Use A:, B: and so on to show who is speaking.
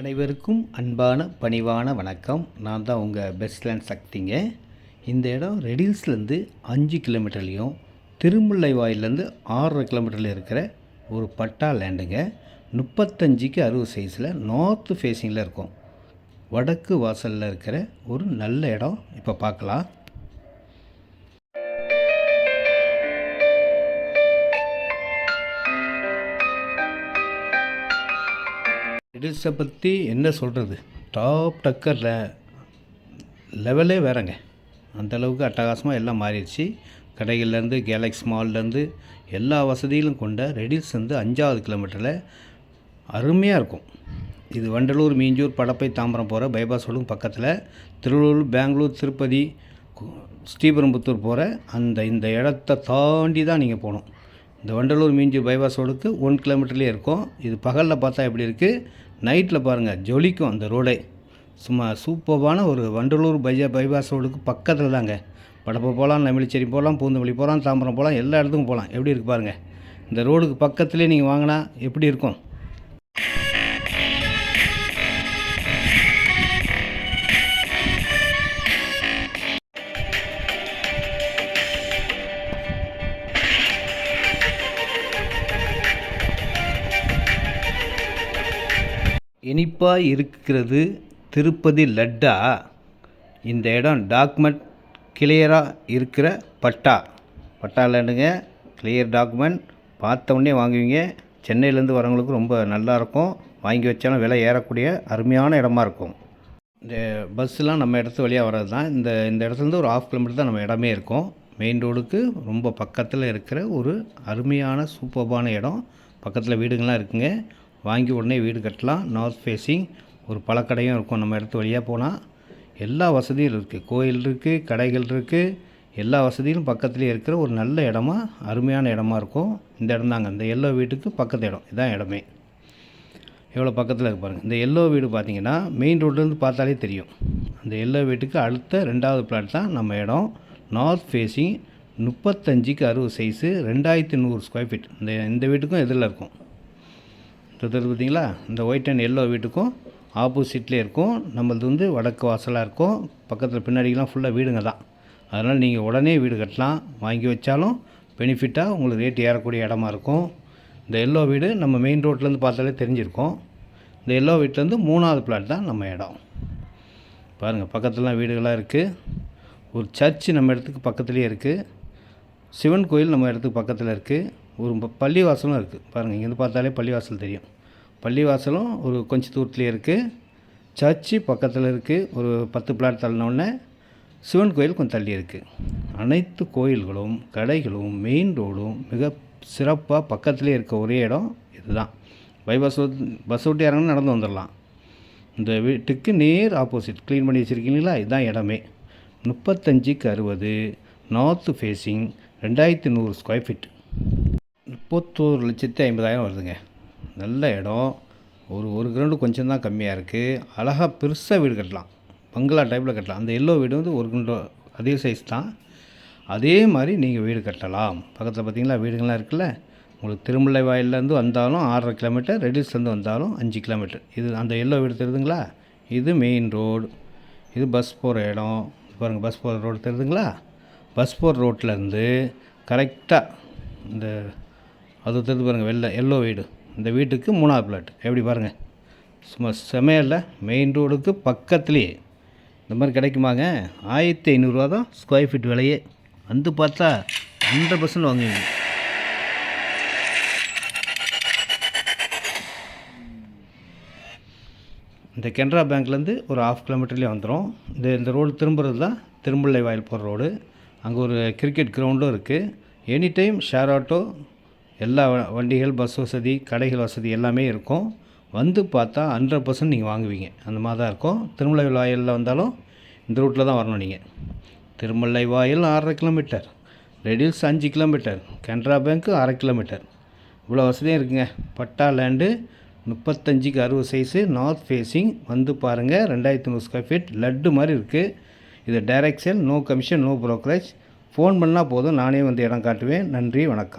A: அனைவருக்கும் அன்பான பணிவான வணக்கம். நான் தான் உங்கள் பெஸ்ட்லேண்ட் சக்திங்க. இந்த இடம் ரெடில்ஸ்லேருந்து அஞ்சு கிலோமீட்டர்லேயும் திருமுல்லை வாயிலேருந்து ஆறரை கிலோமீட்டரில் இருக்கிற ஒரு பட்டா லேண்டுங்க. முப்பத்தஞ்சுக்கு அறுபது சைஸில் நார்த்து ஃபேஸிங்கில் இருக்கும். வடக்கு வாசலில் இருக்கிற ஒரு நல்ல இடம். இப்போ பார்க்கலாம் ரெடில்ஸை பற்றி என்ன சொல்கிறது டாப் டக்கரில் லெவலே வேறங்க. அந்தளவுக்கு அட்டகாசமாக எல்லாம் மாறிடுச்சு. கடைகள்லேருந்து கேலக்ஸ் மால்லேருந்து எல்லா வசதிகளும் கொண்ட ரெடில்ஸ் வந்து அஞ்சாவது கிலோமீட்டரில் அருமையாக இருக்கும். இது வண்டலூர் மீஞ்சூர் படப்பை தாம்பரம் போகிற பைபாஸ் ரோடுக்கு பக்கத்தில் திருவள்ளூர் பெங்களூர் திருப்பதி ஸ்ரீபெரும்புத்தூர் போகிற அந்த இந்த இடத்த தாண்டி தான் நீங்கள் போகணும். இந்த வண்டலூர் மீஞ்சி பைபாஸ் ரோடுக்கு ஒன் கிலோமீட்டர்லேயே இருக்கும். இது பகலில் பார்த்தா எப்படி இருக்குது நைட்டில் பாருங்கள் ஜொலிக்கும் அந்த ரோடே சும்மா சூப்பர்பான ஒரு வண்டலூர் பைஜா பைபாஸ் ரோடுக்கு பக்கத்தில் தாங்க. படப்பை போகலாம் நெமிலிச்சேரி போகலாம் பூந்தமல்லி போகலாம் தாம்பரம் போகலாம் எல்லா இடத்துக்கும் போகலாம் எப்படி இருக்கு பாருங்கள் இந்த ரோடுக்கு பக்கத்துலேயே நீங்கள் வாங்கினா எப்படி இருக்கும்? இனிப்பாக இருக்கிறது திருப்பதி லட்டா. இந்த இடம் டாக்குமெண்ட் கிளியராக இருக்கிற பட்டா. பட்டா லேண்டுங்க கிளியர் டாக்குமெண்ட் பார்த்த உடனே வாங்குவீங்க. சென்னையிலேருந்து வரவங்களுக்கு ரொம்ப நல்லா இருக்கும். வாங்கி வச்சாலும் விலை ஏறக்கூடிய அருமையான இடமா இருக்கும். இந்த பஸ்ஸெலாம் நம்ம இடத்து வழியாக வர்றது தான் இந்த இந்த இடத்துலேருந்து ஒரு ஆஃப் கிலோமீட்டர் தான் நம்ம இடமே இருக்கும். மெயின் ரோடுக்கு ரொம்ப பக்கத்தில் இருக்கிற ஒரு அருமையான சூப்பர்பான இடம். பக்கத்தில் வீடுங்கள்லாம் இருக்குங்க. வாங்கி உடனே வீடு கட்டலாம். நார்த் ஃபேஸிங் ஒரு பழக்கடையும் இருக்கும். நம்ம இடத்து வழியாக போனால் எல்லா வசதியும் இருக்குது கோயில் இருக்குது கடைகள் இருக்குது எல்லா வசதியும் பக்கத்துலேயே இருக்கிற ஒரு நல்ல இடமா அருமையான இடமா இருக்கும். இந்த இடம் தாங்க. இந்த எல்லோ வீட்டுக்கு பக்கத்து இடம். இதான் இடமே. எவ்வளோ பக்கத்தில் இருக்கு பாருங்கள் இந்த எல்லோ வீடு பார்த்தீங்கன்னா மெயின் ரோட்லேருந்து பார்த்தாலே தெரியும். அந்த எல்லோ வீட்டுக்கு அடுத்த ரெண்டாவது பிளாட் தான் நம்ம இடம். நார்த் ஃபேஸிங் முப்பத்தஞ்சுக்கு அறுபது சைஸு ரெண்டாயிரத்தி நூறு ஸ்கொயர் ஃபீட் இந்த இந்த வீட்டுக்கும் எதிரில் இருக்கும். தெரியுது பார்த்தீங்களா? இந்த ஒயிட் அண்ட் எல்லோ வீட்டுக்கும் ஆப்போசிட்லேயே இருக்கும். நம்மளது வந்து வடக்கு வாசலாக இருக்கும். பக்கத்தில் பின்னாடிலாம் ஃபுல்லாக வீடுங்க தான். அதனால் நீங்கள் உடனே வீடு கட்டலாம். வாங்கி வச்சாலும் பெனிஃபிட்டாக உங்களுக்கு ரேட் ஏறக்கூடிய இடமா இருக்கும். இந்த எல்லோ வீடு நம்ம மெயின் ரோட்லேருந்து பார்த்தாலே தெரிஞ்சிருக்கும். இந்த எல்லோ வீட்டிலேருந்து மூணாவது பிளாட் தான் நம்ம இடம். பாருங்கள் பக்கத்துலலாம் வீடுகளாக இருக்குது ஒரு சர்ச்சு நம்ம இடத்துக்கு பக்கத்துலேயே இருக்குது சிவன் கோயில் நம்ம இடத்துக்கு பக்கத்தில் இருக்குது ஒரு பள்ளிவாசலும் இருக்குது பாருங்கள் இங்கேருந்து பார்த்தாலே பள்ளிவாசல் தெரியும். பள்ளிவாசலும் ஒரு கொஞ்சம் தூரத்துலேயே இருக்குது சர்ச்சு பக்கத்தில் இருக்குது ஒரு பத்து பிளாட் தள்ளினோடனே சிவன் கோயில் கொஞ்சம் தள்ளி இருக்குது அனைத்து கோயில்களும் கடைகளும் மெயின் ரோடும் மிக சிறப்பாக பக்கத்துலேயே இருக்க ஒரே இடம் இதுதான். பைபாஸ் பஸ் விட்டு இறங்கணும் நடந்து வந்துடலாம் இந்த வீட்டுக்கு நேர் ஆப்போசிட். க்ளீன் பண்ணி வச்சுருக்கீங்களா? இதுதான் இடமே. முப்பத்தஞ்சுக்கு அறுபது நார்த்து ஃபேஸிங் ரெண்டாயிரத்தி நூறு ஸ்கொயர் ஃபீட் முப்பத்தோரு லட்சத்தி ஐம்பதாயிரம் வருதுங்க. நல்ல இடம். ஒரு ஒரு கிரவுண்டு கொஞ்சம் தான் கம்மியாக இருக்குது அழகாக பெருசாக வீடு கட்டலாம். பங்களா டைப்பில் கட்டலாம். அந்த எல்லோ வீடு வந்து ஒரு கிரவுண்டு அதே சைஸ் தான். அதே மாதிரி நீங்கள் வீடு கட்டலாம். பக்கத்தில் பார்த்தீங்களா வீடுங்கள்லாம் இருக்குல்ல? உங்களுக்கு திருமலை வாயிலேருந்து வந்தாலும் ஆறரை கிலோமீட்டர் ரெடிஸ்லேருந்து வந்தாலும் அஞ்சு கிலோமீட்டர் இது அந்த எல்லோ வீடு தெரியுதுங்களா? இது மெயின் ரோடு இது பஸ் போகிற இடம். பாருங்கள் பஸ் போகிற ரோடு தெரியுதுங்களா? பஸ் போகிற ரோட்டிலேருந்து கரெக்டாக இந்த அது தெரிஞ்சு பாருங்கள் வெள்ளை எல்லோ வீடு. இந்த வீட்டுக்கு மூணாவது பிளாட் எப்படி பாருங்கள் சும்மா செமையில் மெயின் ரோடுக்கு பக்கத்துலேயே. இந்த மாதிரி கிடைக்குமாங்க? ஆயிரத்தி ஐநூறுரூவா தான் ஸ்கொயர் ஃபீட் விலையே. வந்து பார்த்தா ஹண்ட்ரட் பர்சன்ட் வாங்குவீங்க. இந்த கெனரா பேங்க்லேருந்து ஒரு ஆஃப் கிலோமீட்டர்லேயே வந்துடும் இந்த இந்த ரோடு திரும்புறது தான் திருமுல்லை வாயில் போகிற ரோடு அங்கே ஒரு கிரிக்கெட் கிரவுண்டும் இருக்குது எனி டைம் ஷேர் ஆட்டோ எல்லா வ- வண்டிகள் பஸ் வசதி கடைகள் வசதி எல்லாமே இருக்கும். வந்து பார்த்தா ஹண்ட்ரட் பர்சன்ட் நீங்கள் வாங்குவீங்க. அந்த மாதிரி தான் இருக்கும். திருமலை வாயிலில் வந்தாலும் இந்த ரூட்டில் தான் வரணும் நீங்கள் திருமலை வாயில் ஆறரை கிலோமீட்டர் ரெடியூஸ் அஞ்சு கிலோமீட்டர் கனரா பேங்க்கு அரை கிலோமீட்டர் இவ்வளோ வசதியும் இருக்குங்க. பட்டா லேண்டு முப்பத்தஞ்சுக்கு அறுபது சைஸு நார்த் ஃபேஸிங் வந்து பாருங்கள் ரெண்டாயிரத்தி நூறு ஸ்கொயர் ஃபீட் லட்டு மாதிரி இருக்குது இது direct sale no commission no brokerage phone பண்ணால் போதும். நானே வந்து இடம் காட்டுவேன். நன்றி வணக்கம்.